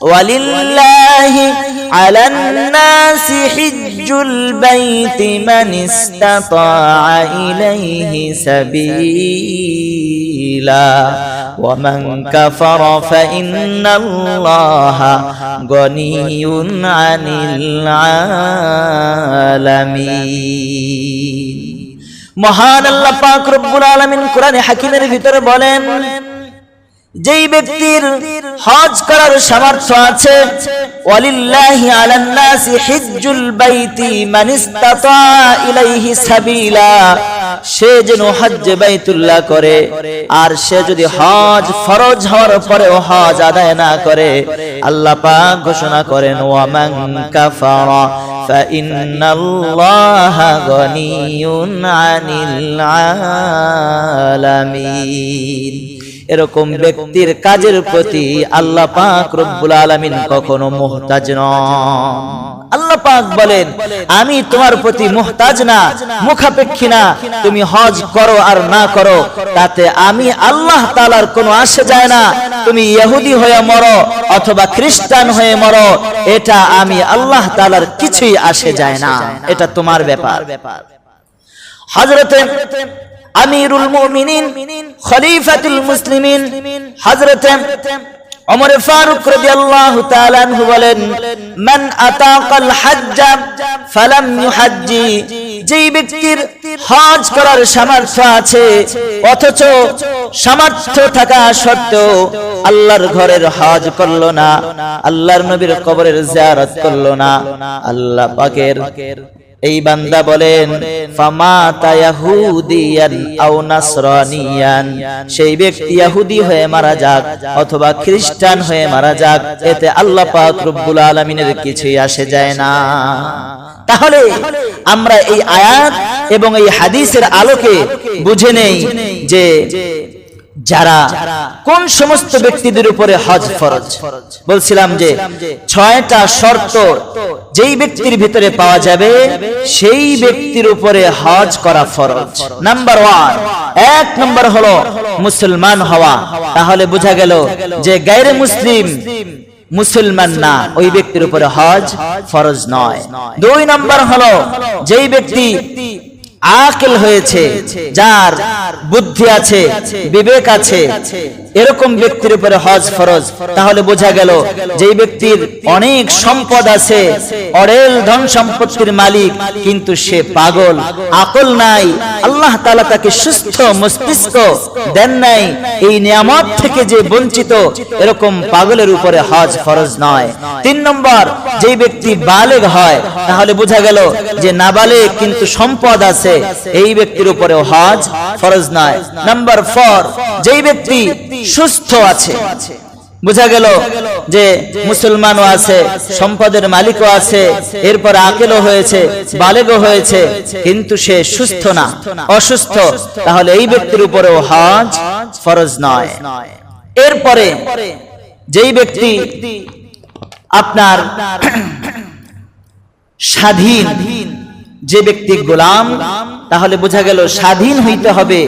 ولله على الناس حج البيت من استطاع إليه سبيلا ومن كفر فإن الله غني عن العالمين মহান আল্লাহ পাক রব্বুল আলামিন কোরআনে হাকিমের ভিতরে বলেন যেই ব্যক্তির হজ করার সামর্থ্য আছে, ওয়ালিল্লাহি আলান নাসি হিজ্জুল বাইতি মান ইসতাতা ইলাইহি সাবিলা। সে যেন হজ্জ বাইতুল্লাহ করে, আর সে যদি হজ ফরজ হওয়ার পরেও হজ আদায় না করে, আল্লাহ পাক ঘোষণা করেন ওয়া মান কাফারা, ফাইন্নাল্লাহা গনিউন আনিল আলামিন। এরকম ব্যক্তির কাজের প্রতি আল্লাহ পাক রব্বুল আলামিন কখনো মুহতাজ নন। আল্লাহ পাক বলেন আমি তোমার প্রতি মুহতাজ না মুখাপেক্ষী না। তুমি হজ করো আর না করো তাতে আমি আল্লাহ তাআলার কোনো আসে যায় না। তুমি ইহুদি হয়ে মরো অথবা খ্রিস্টান হয়ে মরো এটা আমি আল্লাহ তাআলার কিছুই আসে যায় না। এটা তোমার ব্যাপার। হযরতে আমিরুল মুমিনিন, খলিফাতুল মুসলিমিন, হযরতে ওমর ফারুক রাদিয়াল্লাহু তাআলা আনহু বলেন, মান আতাকাল হজ্জ ফালাম ইউহাজ্জি যেই ব্যক্তির হজ করার সামর্থ্য আছে, অথচ সামর্থ্য থাকা সত্ত্বেও আল্লাহর ঘরের হজ করল না, আল্লাহর নবীর কবরের জিয়ারত করল না, আল্লাহ পাকের এই বান্দা বলেন সেই ব্যক্তি ইহুদি হয়ে মারা যাক অথবা খ্রিস্টান হয়ে মারা যাক, এতে আল্লাহ পাক রব্বুল আলামিনের কিছুই আসে যায় না। তাহলে আমরা এই আয়াত এবং এই হাদিসের আলোকে বুঝে নেই যে যারা কোন সমস্ত ব্যক্তিদের উপরে হজ ফরজ। বলছিলাম যে ছয়টা শর্ত যেই ব্যক্তির ভিতরে পাওয়া যাবে, সেই ব্যক্তির উপরে হজ করা ফরজ। নাম্বার ওয়ান এক নম্বর হলো মুসলমান হওয়া। তাহলে বোঝা গেল যে গায়রে মুসলিম মুসলমান না, ওই ব্যক্তির উপরে হজ ফরজ নয়। দুই নম্বর হলো যেই ব্যক্তি আকেল হয়েছে, যার বুদ্ধি আছে, বিবেক আছে। এরকম ব্যক্তির উপরে হজ ফরজ। তাহলে বোঝা গেল যেই ব্যক্তির অনেক সম্পদ আছে, অরেল ধন সম্পত্তির মালিক, কিন্তু সে পাগল, আকল নাই। আল্লাহ তালা তাকে সুস্থ মস্তিষ্ক দেন নাই। এই নিয়ামত থেকে যে বঞ্চিত, এরকম পাগলের উপরে হজ ফরজ নয়। তিন নম্বর যেই ব্যক্তি বালেগ হয়, তাহলে বোঝা গেল যে নাবালেগ কিন্তু সম্পদ আছে। এই ব্যক্তির উপরে হজ ফরজ নয়। নাম্বার ফোর যেই ব্যক্তি সুস্থ আছে, বোঝা গেল যে মুসলমানও আছে, সম্পদের মালিকও আছে, এরপর আকেলও হয়েছে, বালেগও হয়েছে, কিন্তু সে সুস্থ না, অসুস্থ। তাহলে এই ব্যক্তির উপরেও হজ ফরজ নয়। এরপরে যেই ব্যক্তি আপনার স্বাধীন যে ব্যক্তি গোলাম, তাহলে বোঝা গেল স্বাধীন হইতে হবে।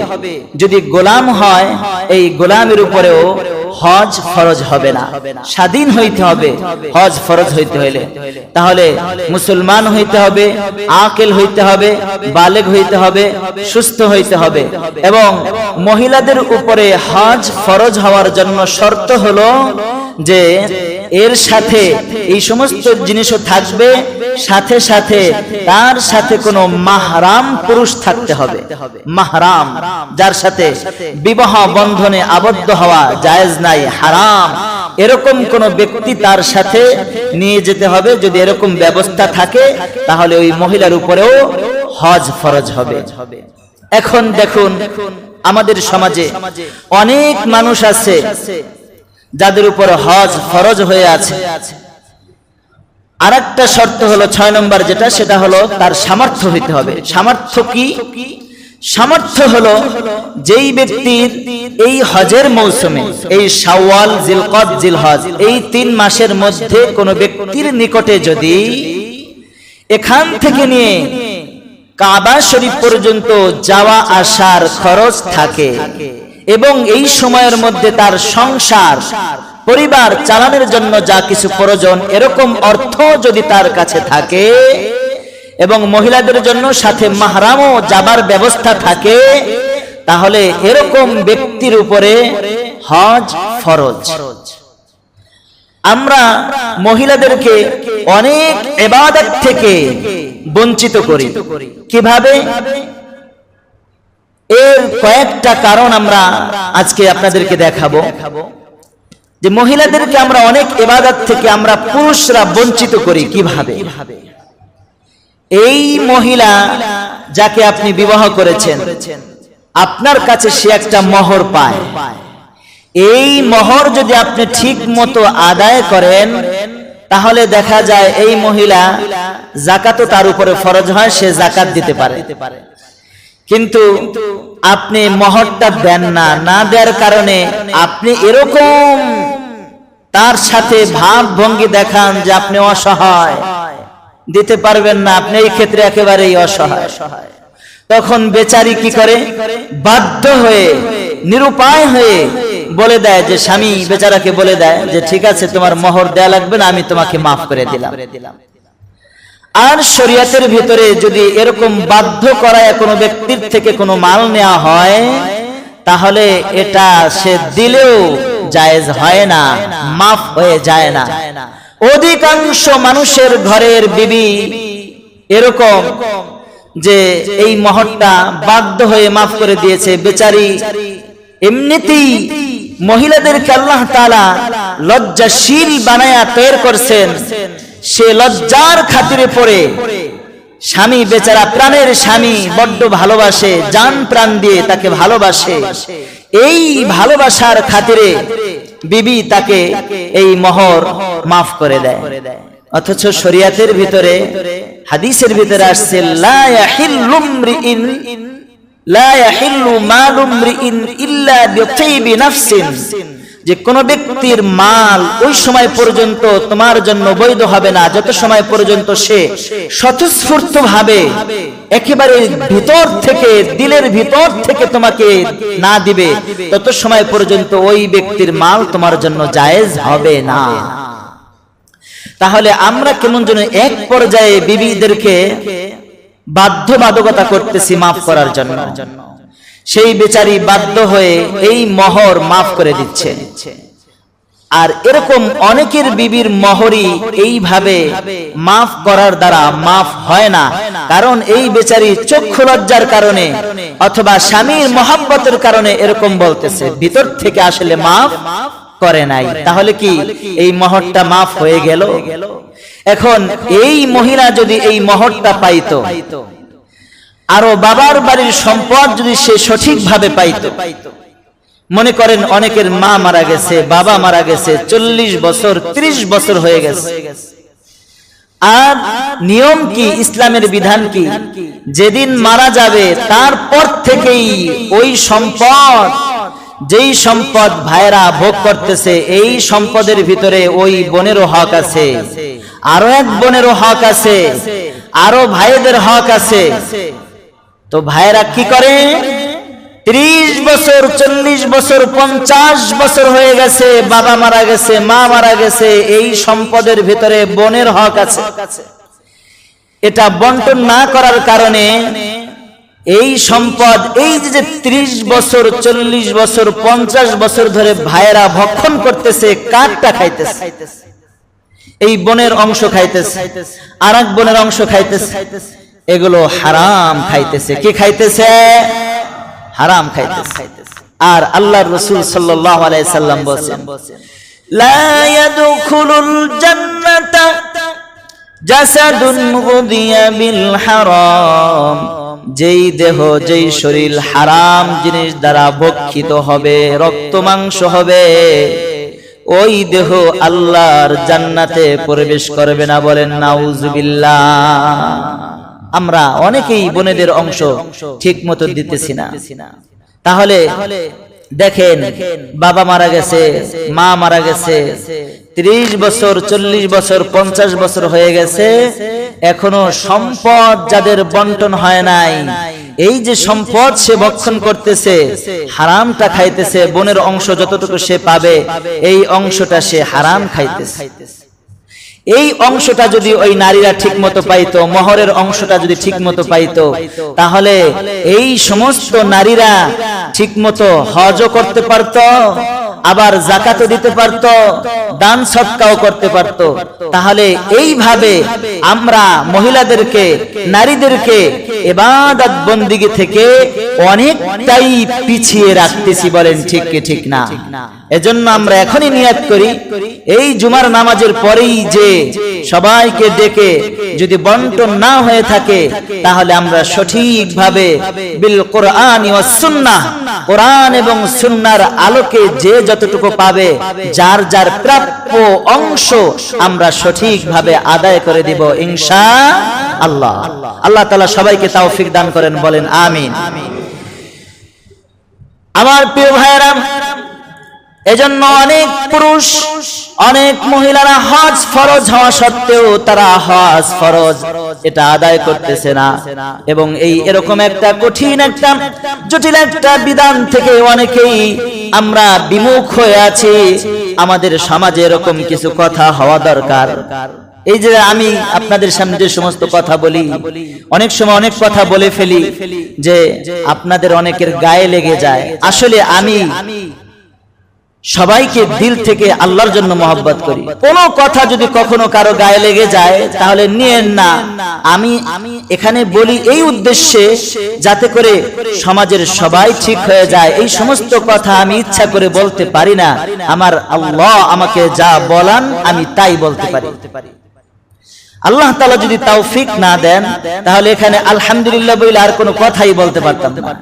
যদি গোলাম হয়, এই গোলামের উপরেও হজ ফরজ হবে না। স্বাধীন হইতে হবে, হজ ফরজ হইতে হইলে। তাহলে মুসলমান হইতে হবে, আকেল হইতে হবে, বালেগ হইতে হবে, সুস্থ হইতে হবে। এবং মহিলাদের উপরে হজ ফরজ হওয়ার জন্য শর্ত হলো যে এর সাথে এই সমস্ত জিনিসও থাকবে, সাথে সাথে তার সাথে কোনো মাহরাম পুরুষ থাকতে হবে। মাহরাম, যার সাথে বিবাহ বন্ধনে আবদ্ধ হওয়া জায়েজ নাই, হারাম। এরকম কোন ব্যক্তি তার সাথে নিয়ে যেতে হবে, যদি এরকম ব্যবস্থা থাকে, তাহলে ওই মহিলার উপরেও হজ ফরজ হবে। এখন দেখুন, আমাদের সমাজে অনেক মানুষ আছে যাদের উপর হজ ফরজ হয়ে আছে। আর একটা শর্ত হলো ছয় নম্বর যেটা, সেটা হলো তার সামর্থ্য হইতে হবে। সামর্থ্য কি? সামর্থ্য হলো যেই ব্যক্তির এই হজের মৌসুমে, এই শাওয়াল, জিলকদ, জিলহজ, এই তিন মাসের মধ্যে কোনো ব্যক্তির নিকটে যদি এখান থেকে নিয়ে কাবা শরীফ পর্যন্ত যাওয়া আসার খরচ থাকে এবং এই সময়ের মধ্যে তার সংসার, পরিবার চালানোর জন্য যা কিছু প্রয়োজন, এরকম অর্থ যদি তার কাছে থাকে এবং মহিলাদের জন্য সাথে মাহরামও যাবার ব্যবস্থা থাকে, তাহলে এরকম ব্যক্তির উপরে হজ ফরজ। আমরা মহিলাদেরকে অনেক এবাদত থেকে বঞ্চিত করি। কীভাবে? এর কয়েকটা কারণ আমরা আজকে আপনাদেরকে দেখাবো। যে মহিলাদেরকে আমরা অনেক এবাদত থেকে আমরা পুরুষরা বঞ্চিত করি কীভাবে? এই মহিলা যাকে আপনি বিবাহ করেছেন, আপনার কাছে সে একটা মোহর পায়। এই মোহর যদি আপনি ঠিক মতো আদায় করেন, তাহলে দেখা যায় এই মহিলা জাকাতও তার উপরে ফরজ হয়, সে জাকাত দিতে পারে। কিন্তু আপনি মহরটা দেন না না দেওয়ার কারণে আপনি এরকম তার সাথে ভাব ভঙ্গি দেখান যে আপনি অসহায়। দিতে পারবেন না, আপনি এই ক্ষেত্রে একেবারেই অসহায়। তখন বেচারি কি করে? বাধ্য হয়ে, নিরুপায় হয়ে বলে দেয় যে, স্বামী, বেচারাকে বলে দেয় যে, ঠিক আছে, তোমার মোহর দেয়া লাগবে না, আমি তোমাকে মাফ করে দিলাম। আর শরিয়াতের ভিতরে যদি এরকম বাধ্য করায় কোনো ব্যক্তির থেকে কোনো মাল নেওয়া হয়, তাহলে এটা সে দিলেও জায়েজ হয় না, মাফ হয়ে যায় না। অধিকাংশ মানুষের ঘরের বিবি এরকম যে এই মহরটা বাধ্য হয়ে মাফ করে দিয়েছে, বেচারি। এমনিতেই মহিলাদেরকে আল্লাহ তালা লজ্জাশীল বানায়া তৈরি করছেন। সে লজ্জার খাতিরে পড়ে। স্বামী বেচারা প্রাণের স্বামী, বড্ড ভালোবাসে, জান প্রাণ দিয়ে তাকে ভালোবাসে। এই ভালোবাসার খাতিরে বিবি তাকে এই মোহর মাফ করে দেয়। অথচ শরিয়াতের ভিতরে, হাদিসের ভিতরে আসছে, লা ইয়াহিল্লু ইমরিইন লা ইয়াহিল্লু মালু ইমরিইন ইল্লা বিতাইবি নাফসিন। যে কোন ব্যক্তির মাল ওই সময় পর্যন্ত তোমার জন্য বৈধ হবে না, যত সময় পর্যন্ত সে স্বতঃস্ফূর্ত ভাবে একেবারে ভিতর থেকে, দিলের ভিতর থেকে তোমাকে না দিবে, তত সময় পর্যন্ত ওই ব্যক্তির মাল তোমার জন্য জায়েজ হবে না। তাহলে আমরা কেমন যেন এক পর্যায়ে বিবিদেরকে বাধ্যবাধকতা করতেছি মাফ করার জন্য। সেই বেচারি বাধ্য হয়ে এই মহর মাফ করে দিচ্ছে। আর এরকম অনেকের বিবির মহরই এইভাবে মাফ করার দ্বারা মাফ হয় না। কারণ এই বেচারি চক্ষু লজ্জার কারণে অথবা স্বামীর মহাব্বতের কারণে এরকম বলতেছে, ভিতর থেকে আসলে মাফ করে নাই। তাহলে কি এই মহরটা মাফ হয়ে গেল? এখন এই মহিলা যদি এই মহরটা পাইতো আরও বাবার বাড়ির সম্পদ যদি সে সঠিকভাবে পাইত। মনে করেন অনেকের মা মারা গেছে, বাবা মারা গেছে, চল্লিশ বছর ৩০ বছর হয়ে গেছে। আর নিয়ম কি, ইসলামের বিধান কি? যেদিন মারা যাবে, তারপর থেকেই ওই সম্পদ, যেই সম্পদ ভাইরা ভোগ করতেছে, এই সম্পদের ভিতরে ওই বোনেরও হক আছে। আরও এক বোনেরও হক আছে, আরও ভাইদের হক আছে। তো ভাইরা কি করে? ত্রিশ বছর, চল্লিশ বছর, পঞ্চাশ বছর হয়ে গেছে, বাবা মারা গেছে, মা মারা গেছে, এই সম্পদের ভিতরে বোনের হক আছে। এটা বন্টন না করার কারণে এই সম্পদ, এই যে ত্রিশ বছর, চল্লিশ বছর, পঞ্চাশ বছর ধরে ভাইয়েরা ভক্ষণ করতেছে, কাঠটা খাইতেছে। এই বনের অংশ খাইতেছে আর এক বনের অংশ খাইতেছে। এগুলো হারাম খাইতেছে। কি খাইতেছে? হারাম খাইতেছে। আর আল্লাহর রসুল সাল্লাল্লাহু আলাইহি সাল্লাম বলেন লা ইয়াদখুলুল জান্নাতা জাসাদুন গুদিয়া যেই দেহ, যেই শরীর হারাম জিনিস দ্বারা ভক্ষিত হবে, রক্ত মাংস হবে, ওই দেহ আল্লাহর জান্নাতে প্রবেশ করবে না বলেন, নাউজুবিল্লাহ। আমরা অনেকেই বোনেদের অংশ ঠিক মতো দিতেছি না। তাহলে দেখেন বাবা মারা গেছে মা মারা গেছে ত্রিশ বছর চল্লিশ বছর পঞ্চাশ বছর হয়ে গেছে এখনও সম্পদ যাদের বন্টন হয় নাই এই যে সম্পদ সে ভক্ষণ করতেছে হারামটা খাইতেছে বোনের অংশ যতটুকু সে পাবে এই অংশটা সে হারাম খাইতেছে। এই অংশটা যদি ওই নারীরা ঠিক মতো পাইতো, মহরের অংশটা যদি ঠিক মতো পাইতো, তাহলে এই সমস্ত নারীরা ঠিক মতো হজও করতে পারত আবার জাকাতও দিতে পারত, দান সৎকাও করতে পারত। তাহলে এইভাবে আমরা মহিলাদেরকে, নারীদেরকে এবাদত বন্দিগি থেকে অনেকটাই পিছিয়ে রাখতেছি বলেন ঠিক কি ঠিক না? এজন্য আমরা এখনই নিয়াত করি, এই জুমার নামাজের পরেই যে সবাইকে ডেকে যদি বন্টন না হয়ে থাকে, তাহলে আমরা সঠিকভাবে বিল কোরআন ও সুন্নাহ, কোরআন এবং সুন্নার আলোকে যে যতটুকু পাবে, যার যার প্রাপ্য অংশ আমরা সঠিকভাবে আদায় করে দিব ইনশা আল্লাহ আল্লাহ তাআলা সবাইকে তৌফিক দান করেন, বলেন আমিন। আমার প্রিয় ভাইয়েরা, এজন্য অনেক পুরুষ অনেক মহিলারা হজ ফরজ হওয়া সত্ত্বেও তারা হজ ফরজ, এটা আদায় করতেছে না। এবং এই এরকম একটা কঠিন একটা জটিল একটা বিধান থেকে অনেকেই আমরা বিমুখ হয়ে আছি। আমাদের সমাজে এরকম কিছু কথা হওয়া দরকার। এই যে আমি আপনাদের সামনে যে সমস্ত কথা বলি, অনেক সময় অনেক কথা বলে ফেলি যে আপনাদের অনেকের গায়ে লেগে যায়। আসলে আমি সবাইকে দিল থেকে আল্লাহর জন্য মহব্বত করি। কোন কথা যদি কখনো কারও গায়ে লেগে যায়, তাহলে নিয়েন না। আমি এখানে বলি এই উদ্দেশ্যে যাতে করে সমাজের সবাই ঠিক হয়ে যায়। এই সমস্ত কথা আমি ইচ্ছা করে বলতে পারি না। আমার আল্লাহ আমাকে যা বলান আমি তাই বলতে পারি। আল্লাহ তালা যদি তৌফিক না দেন, তাহলে এখানে আলহামদুলিল্লাহ বলে আর কোনো কথাই বলতে পারতাম না।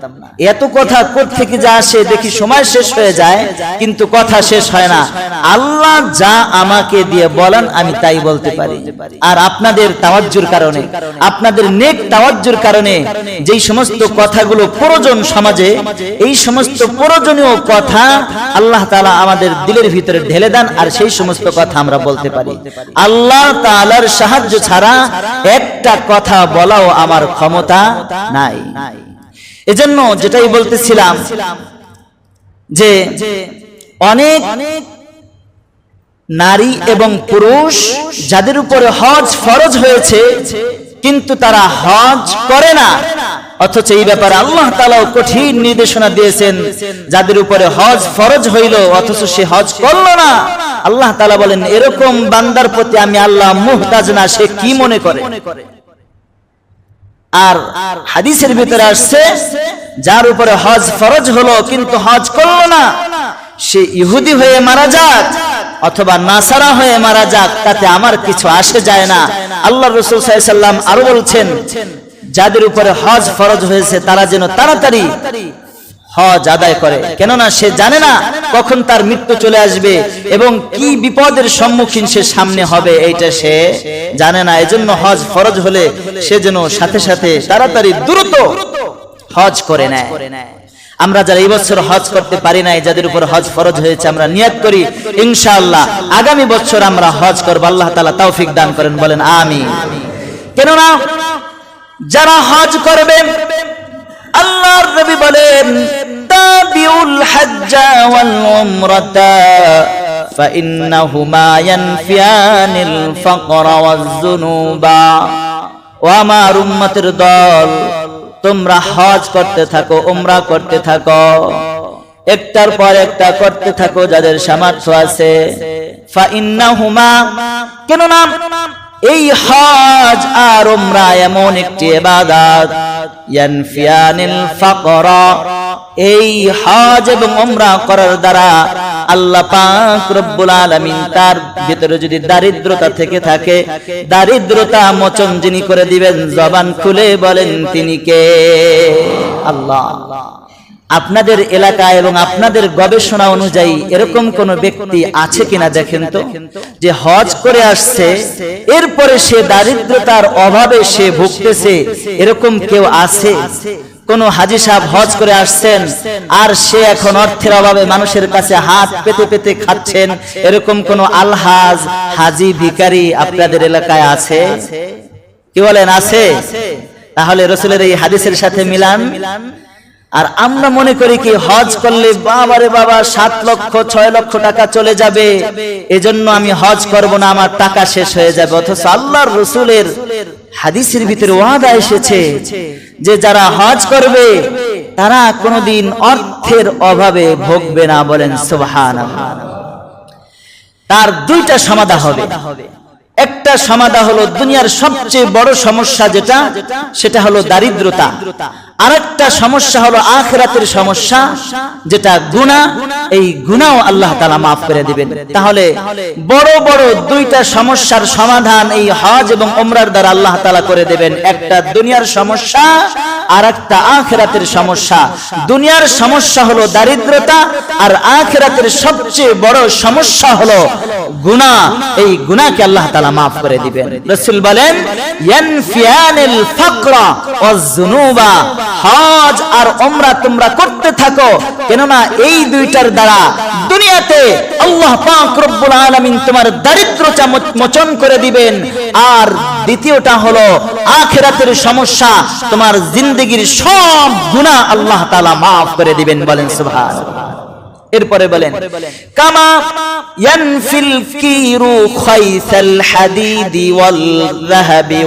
এত কথা থেকে যা আসে দেখি সময় শেষ হয়ে যায়, কিন্তু কথা শেষ হয় না। আল্লাহ যা আমাকে দিয়ে বলেন, আমি তাই বলতে পারি। আর আপনাদের তাওয়াজ্জুর কারণে, আপনাদের নেক তাওয়াজ্জুর কারণে, যেই সমস্ত কথাগুলো প্রয়োজন সমাজে, এই সমস্ত প্রয়োজনীয় কথা আল্লাহ তালা আমাদের দিলের ভিতরে ঢেলে দেন, আর সেই সমস্ত কথা আমরা বলতে পারি। আল্লাহ তালার সাহায্য সাহায্য ছাড়া একটা কথা বলাও আমার ক্ষমতা নাই। এজন্য যেটাই বলতেছিলাম যে অনেক নারী এবং পুরুষ যাদের উপরে হজ ফরজ হয়েছে কিন্তু তারা হজ করে না। অথচ এই ব্যাপারে আল্লাহ তালাও কঠিন নির্দেশনা দিয়েছেন, যাদের উপরে হজ ফরজ হইল, অথচ সে হজ করল না। আল্লাহ তালা বলেন, এরকম বান্দার প্রতি আমি আল্লাহ মুহতাজ না, সে কি মনে করে? আর হাদিসের ভিতরে আসছে, যার উপরে হজ ফরজ হলো, কিন্তু হজ করল না। সে ইহুদি হয়ে মারা যাক অথবা নাসারা হয়ে মারা যাক, তাতে আমার কিছু আসে যায় না। আল্লাহ রসুল সাল্লাম আরও বলছেন, যাদের উপরে হজ ফরজ হয়েছে, তারা যেন তাড়াতাড়ি হজ আদায় করে। কেননা সে জানে না কখন তার মৃত্যু চলে আসবে এবং কি বিপদের সম্মুখীন সে সামনে হবে, এইটা সে জানে না। এজন্য হজ ফরজ হলে সে যেন সাথে সাথে তাড়াতাড়ি দ্রুত হজ করে নেয়। আমরা যারা এই বছর হজ করতে পারি নাই যাদের উপর হজ ফরজ হয়েছে আমরা নিয়াত করি ইনশাআল্লাহ আগামী বছর আমরা হজ করবো আল্লাহ তালা তৌফিক দান করেন বলেন আমি কেননা যারা হজ করবে আল্লাহর নবী বলেন তাবিউল হজ্জা ওয়াল উমরাতা فإنهما ينفيان الفقر والذنوب ও আমার উম্মতের দল তোমরা হজ করতে থাকো, উমরা করতে থাকো। একটার পর একটা করতে থাকো যাদের সামর্থ্য আছে। কেন নাম এই হজ আর উমরা এমন একটি ফাকরা, এই হজ এবং উমরা করার দ্বারা আল্লাহ পাক রব্বুল আলামিন তার ভিতরে যদি দারিদ্রতা থেকে থাকে, দারিদ্রতা মোচন যিনি করে দিবেন, জবান খুলে বলেন তিনি কে? আল্লাহ। আপনাদের এলাকা এবং আপনাদের গবেষণা অনুযায়ী এরকম কোন ব্যক্তি আছে কিনা দেখেন তো? যে হজ করে আসছে, এরপরে সে দারিদ্রতার অভাবে সে ভুগতেছে, এরকম কেউ আছে? কোন হাজি সাহেব হজ করে আসছেন, আর সে এখন অর্থের অভাবে মানুষের কাছে হাত পেতে পেতে খাচ্ছেন। এরকম কোন আলহাজ, হাজি ভিকারি আপনাদের এলাকায় আছে? কি বলেন, আছে? তাহলে রসুলের এই হাদিসের সাথে মিলান। আর আমরা মনে করি কি, হজ করলে বাবারে বাবা সাত লক্ষ, ছয় লক্ষ টাকা চলে যাবে। এজন্য আমি হজ করব না, আমার টাকা শেষ হয়ে যাবে। অথচ আল্লাহর রসুলের হাদিসের ভিতরে ওয়াদা এসেছে যে যারা হজ করবে, তারা কোনোদিন অর্থের অভাবে ভোগবে না বলেন সুবহান তার দুইটা সমাধা হবে। একটা সমাধা হলো দুনিয়ার সবচেয়ে বড় সমস্যা যেটা, সেটা হলো দারিদ্রতা। আরেকটা সমস্যা হলো আখেরাতের সমস্যা, যেটা গুণা এই গুণাও আল্লাহ তালা মাফ করে দিবেন। তাহলে বড় বড় দুইটা সমস্যার সমাধান এই হজ এবং ওমরার দ্বারা আল্লাহ তালা করে দেবেন। একটা দুনিয়ার সমস্যা আর একটা আখেরাতের সমস্যা। দুনিয়ার সমস্যা হলো দারিদ্রতা, আর আখেরাতের সবচেয়ে বড় সমস্যা হলো গুণা এই গুণাকে আল্লাহ তালা মাফ করে দিবেন। রসুল বলেন হজ আর ওমরা তোমরা করতে থাকো। কেননা এই দুইটার দ্বারা দুনিয়াতে আল্লাহ পাক আলামিন তোমার দারিদ্রতা মোচন করে দিবেন। আর দ্বিতীয়টা হলো আখেরাতের সমস্যা, তোমার জিন্দগির সব গুনাহ আল্লাহ তাআলা মাফ করে দিবেন বলেন সুবহানাল্লাহ। এরপরে বলেন, কামা ইয়ানফিল কিরু খাইসাল হাদিদি ওয়াল যাহাবি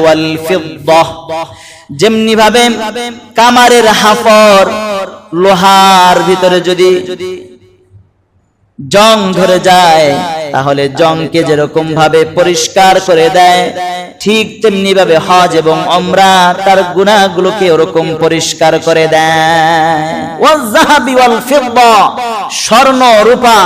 যেমনি ভাবে কামারের হাফর লোহার ভিতরে যদি জং ধরে যায়, তাহলে জংকে যেরকম ভাবে পরিষ্কার করে দেয় ঠিক তেমনি ভাবে হজ এবং অমরা তার গুণাগুলোকে ওরকম পরিষ্কার করে স্বর্ণ রূপা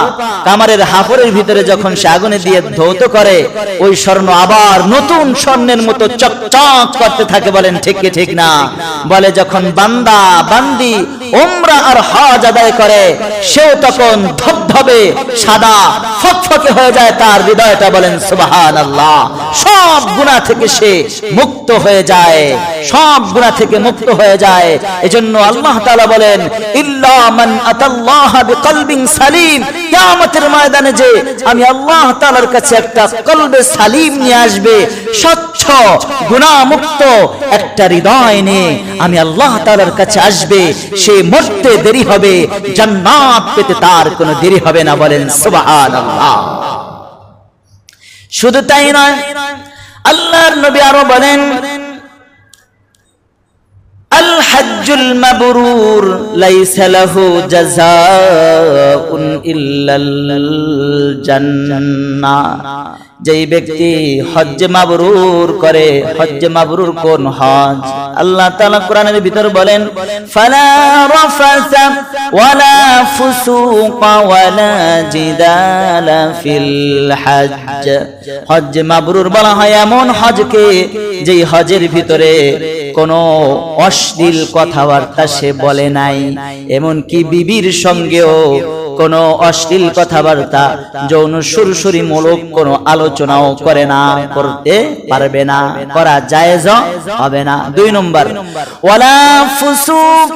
কামারের হাফরের ভিতরে যখন সে আগুনে দিয়ে ধৌত করে, ওই স্বর্ণ আবার নতুন স্বর্ণের মতো চকচক করতে থাকে বলেন, ঠিক ঠিক না? বলে যখন বান্দা, বান্দি ওমরা আর হজ আদায় করে, সেও তখন ধবধবে, সাদা ফকফকে হয়ে যায় তার হৃদয়টা বলেন সুবাহান আল্লাহ সব গুণা থেকে সে মুক্ত হয়ে যায়। সব গুণা থেকে মুক্ত হয়ে যায়। এজন্য আল্লাহ তাআলা বলেন, ইল্লা মান আতাল্লাহ বিকলবিন সালিম। কিয়ামতের ময়দানে যে আমি আল্লাহ তাআলার কাছে একটা কলবে সালিম নিয়ে আসবে, স্বচ্ছ গুণামুক্ত একটা হৃদয় নিয়ে আমি আল্লাহ তাআলার কাছে আসবে, সে মরতে দেরি হবে, জান্নাত পেতে তার কোনো দেরি হবে না বলেন সুবহানাল্লাহ। শুধু তাই নয় আল্লাহর নবী আরও বলেন আল হাজ্জুল মাবরুর লাইসা লাহু জাযাউন ইল্লাল জান্নাহ। যেই ব্যক্তি হজ্জ মাবরুর করে, হজ্জ মাবরুর কোন হজ? আল্লাহ তাআলা কোরআনের ভিতর বলেন, ফালা রাফাসা ওয়ালা ফুসুকা ওয়ালা জিদালা ফিল হজ্জ। হজ্জ মাবরুর বলা হয় এমন হজকে যেই হজের ভিতরে কোনো অশ্লীল কথাবার্তা সে বলে নাই। এমনকি বিবির সঙ্গেও কোনো অশ্লীল কথাবার্তা, যৌন সুরসুরি মূলক কোনো আলোচনাও করে না, করতে পারবে না, করা জায়েজ হবে না। দুই নম্বর, ওয়ালা ফুসুক,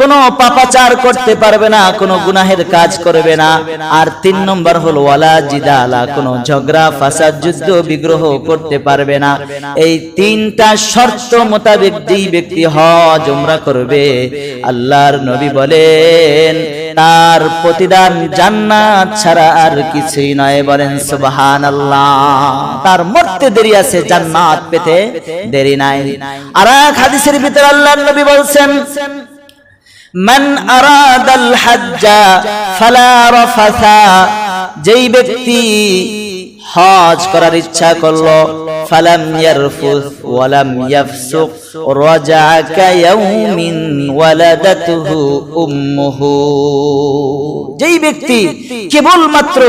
কোনো পাপাচার করতে পারবে না, কোনো গুনাহের কাজ করবে না। আর তিন নম্বর হলো ওয়ালা জিদালা, কোনো ঝগড়া, ফাসাদ, যুদ্ধ, বিগ্রহ করতে পারবে না। এই তিনটা শর্ত মোতাবেক যেই ব্যক্তি হজ, উমরা করবে, আল্লাহর নবী বলেন তার প্রতিদান জান্নাত ছাড়া আর কিছুই নয়। বলেন সুবহান তার মরতে দেরি আছে, জান্নাত পেতে দেরি নাই। আর এক হাদিসের ভিতর আল্লাহর নবী বলছেন, মান আরাদাল হাজ্জা ফালা রাফাসা। যেই ব্যক্তি হজ করার ইচ্ছা করল। ফালাম ইয়ারফুস ওয়ালাম ইয়াফসুক। রাজা কায়াউমিন ওয়ালাদাতুহু উম্মুহু। যেই ব্যক্তি কেবল মাত্র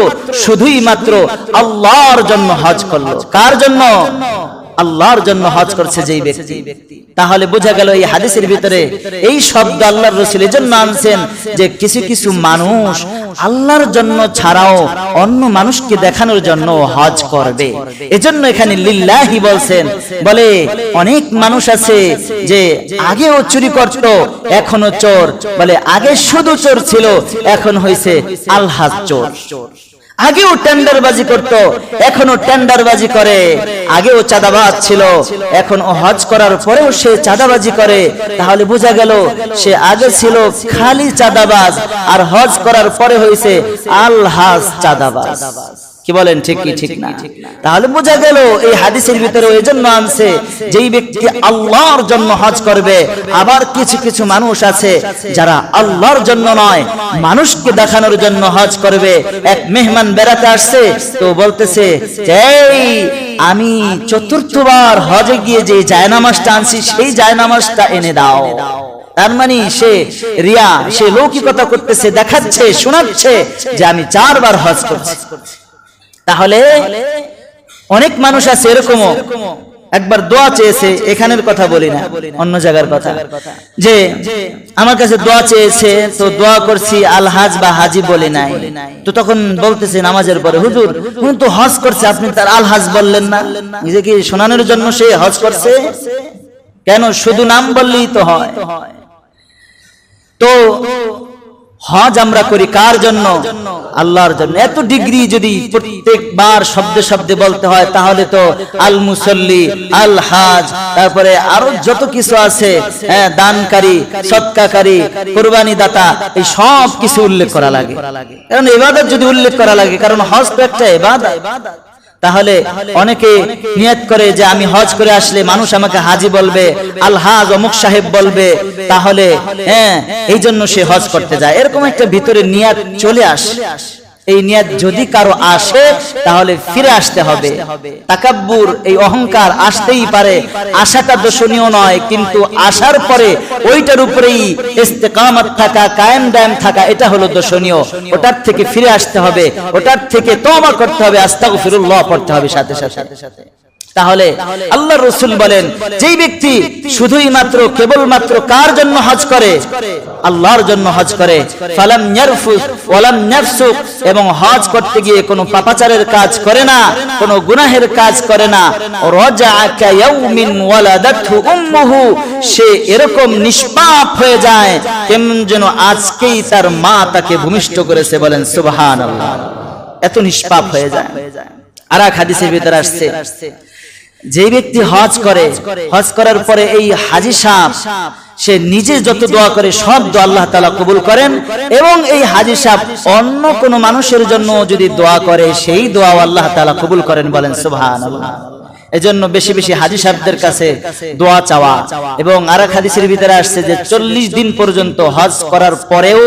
শুধুই মাত্র আল্লাহর জন্য হজ করল। কার জন্য? আল্লাহর জন্য হজ করছে যেই ব্যক্তি। তাহলে বোঝা গেল এই হাদিসের ভিতরে এই শব্দ আল্লাহর রসুল জন্য আনছেন যে কিছু কিছু মানুষ আল্লাহর জন্য ছাড়াও অন্য মানুষকে দেখানোর জন্য হজ করবে। এজন্য এখানে লিল্লাহি বলছেন, বলে অনেক মানুষ আছে যে আগেও চুরি করত, এখনও চোর। বলে আগে শুধু চোর ছিল, এখন হয়েছে আলহাজ চোর। আগেও টেন্ডারবাজি করত এখনও টেন্ডারবাজি করে। আগেও চাঁদাবাজ ছিল, এখন হজ করার পরেও সে চাঁদাবাজি করে। তাহলে বোঝা গেল, সে আগে ছিল খালি চাঁদাবাজ, আর হজ করার পরে হয়েছে আলহাজ চাঁদাবাজ। কি বলেন ঠিক কি ঠিক না? তাহলে বোঝা গেল এই হাদিসের ভিতরে এই জন্য আনছে যেই ব্যক্তি আল্লাহর জন্য হজ করবে আবার কিছু কিছু মানুষ আছে যারা আল্লাহর জন্য নয় মানুষকে দেখানোর জন্য হজ করবে। এক মেহমান বেড়াতে আসছে তো বলতেছে "এই, আমি চতুর্থবার হজে গিয়ে যে জায়নামাজটা আনছি সেই জায়নামাজটা এনে দাও। তার মানে সে রিয়া সে লৌকিকতা করতেছে দেখাচ্ছে শোনাচ্ছে যে আমি চারবার হজ করছি। তাহলে অনেক মানুষ আছে এরকমও। একবার দোয়া চেয়েছে, এখানের কথা বলি না, অন্য জায়গার কথা। যে, আমার কাছে দোয়া চেয়েছে, তো দোয়া করছি আল হাজ বা হাজি বলি নাই। তো তখন বলতেছে নামাজের পরে, হুজুর, উনি তো হজ করছে, আপনি তার আল হাজ বললেন না। নিজে কি শোনানোর জন্য সে হজ করছে? কেন? শুধু নাম বললেই তো হয়। তো হজ আমরা করি কার জন্য? আল্লাহর জন্য। এত ডিগ্রি যদি প্রত্যেকবার শব্দে শব্দে বলতে হয়, তাহলে তো আল মুসল্লি আল হাজ তারপরে আরও যত কিছু আছে হ্যাঁ দানকারী, সৎকাকারী কোরবানি দাতা এই সব কিছু উল্লেখ করা লাগে। কারণ এবাদত যদি উল্লেখ করা লাগে, কারণ হজ তো একটা এবাদত। তাহলে অনেকে নিয়ত করে যে আমি হজ করে আসলে মানুষ আমাকে হাজি বলবে, আলহাজ অমুক সাহেব বলবে, তাহলে হ্যাঁ এই জন্য সে হজ করতে যায়। এরকম একটা ভিতরে নিয়াত চলে আসে। এই নিয়াত যদি কারও আসে, তাহলে ফিরে আসতে হবে। তাকাব্বুর এই অহংকার আসতেই পারে। আশাটা দোষণীয় নয়, কিন্তু আসার পরে ওইটার উপরেই ইস্তেকামত থাকা, কায়েম দায়েম থাকা, এটা হলো দোষণীয়। ওটার থেকে ফিরে আসতে হবে। ওটার থেকে তওবা করতে হবে, আস্তাগফিরুল্লাহ পড়তে হবে সাথে সাথে সাথে। তাহলে আল্লাহ রসুল বলেন যেই ব্যক্তি শুধুই মাত্র কেবল মাত্র কার জন্য হজ করে আল্লাহর জন্য হজ করে। ফালাম ইয়ারফুস ওয়ালাম ইয়াফসুক এবং হজ করতে গিয়ে কোনো পাপাচারের কাজ করে না কোনো গুনাহের কাজ করে না। রাজাআ কায়াউমিন ওয়ালাদাতহু উম্মুহু। সে এরকম নিষ্পাপ হয়ে যায় কেমন যেন আজকেই তার মা তাকে ভূমিষ্ঠ করেছে বলেন সুবহানাল্লাহ। এত নিষ্পাপ হয়ে যায়। আর এক হাদিসের ভিতরে আসছে। যে ব্যক্তি হজ করে হজ করার পরে এই হাজি সাপ সে নিজে যত দোয়া করে সব দোয়া আল্লাহ তালা কবুল করেন এবং এই হাজি সাপ অন্য কোনো মানুষের জন্য যদি দোয়া করে সেই দোয়া আল্লাহ তালা কবুল করেন বলেন সুবহান এজন্য বেশি বেশি হাজি সাহেবদের কাছে দোয়া চাওয়া। এবং আর এক হাদিসের ভিতরে আসছে যে চল্লিশ দিন পর্যন্ত হজ করার পরেও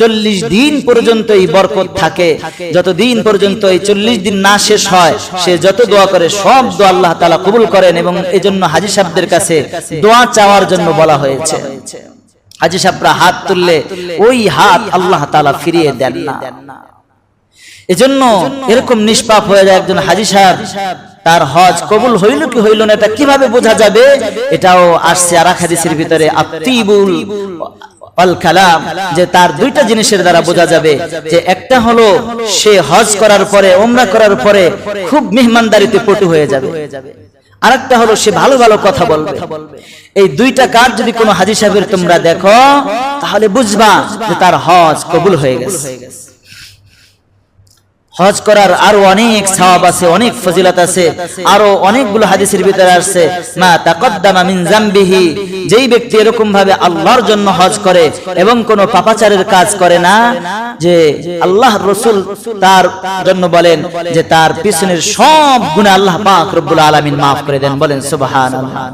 চল্লিশ দিন পর্যন্ত এই বরকত থাকে। যত দিন পর্যন্ত এই চল্লিশ দিন না শেষ হয়, সে যত দোয়া করে সব দোয়া আল্লাহ তালা কবুল করেন এবং এই জন্য হাজি সাহেবদের কাছে দোয়া চাওয়ার জন্য বলা হয়েছে। হাজি সাহেবরা হাত তুললে ওই হাত আল্লাহ তালা ফিরিয়ে দেন না। এজন্য এরকম নিষ্পাপ হয়ে যায় একজন হাজি সাহেব। তার হজ কবুল হইল কি হইল না এটা কীভাবে বোঝা যাবে? এটাও আসছে আর হাদিসের ভিতরে, আত্তিবুল অল কালাম, যে তার দুইটা জিনিসের দ্বারা বোঝা যাবে, যে একটা হলো সে হজ করার পরে ওমরা করার পরে খুব মেহমানদারিতে পটু হয়ে যাবে। হলো সে ভালো ভালো কথা বলবে। এই দুইটা কাজ যদি কোনো হাজি সাহেবের তোমরা দেখো, তাহলে বুঝবা যে তার হজ কবুল হয়ে গেছে। হজ করার আরও অনেক সওয়াব আছে, অনেক ফজিলত আছে, আরও অনেকগুলো হাদিসের ভিতরে আসছে, মা তাকদ্দামা মিন জামবিহি, যেই ব্যক্তি এরকম ভাবে আল্লাহর জন্য হজ করে এবং কোনো পাপাচারের কাজ করে না, যে আল্লাহ রসুল তার জন্য বলেন যে তার পিছনের সব গুণে আল্লাহ পাক রব্বুল আলামিন মাফ করে দেন, বলেন সুবহানাল্লাহ।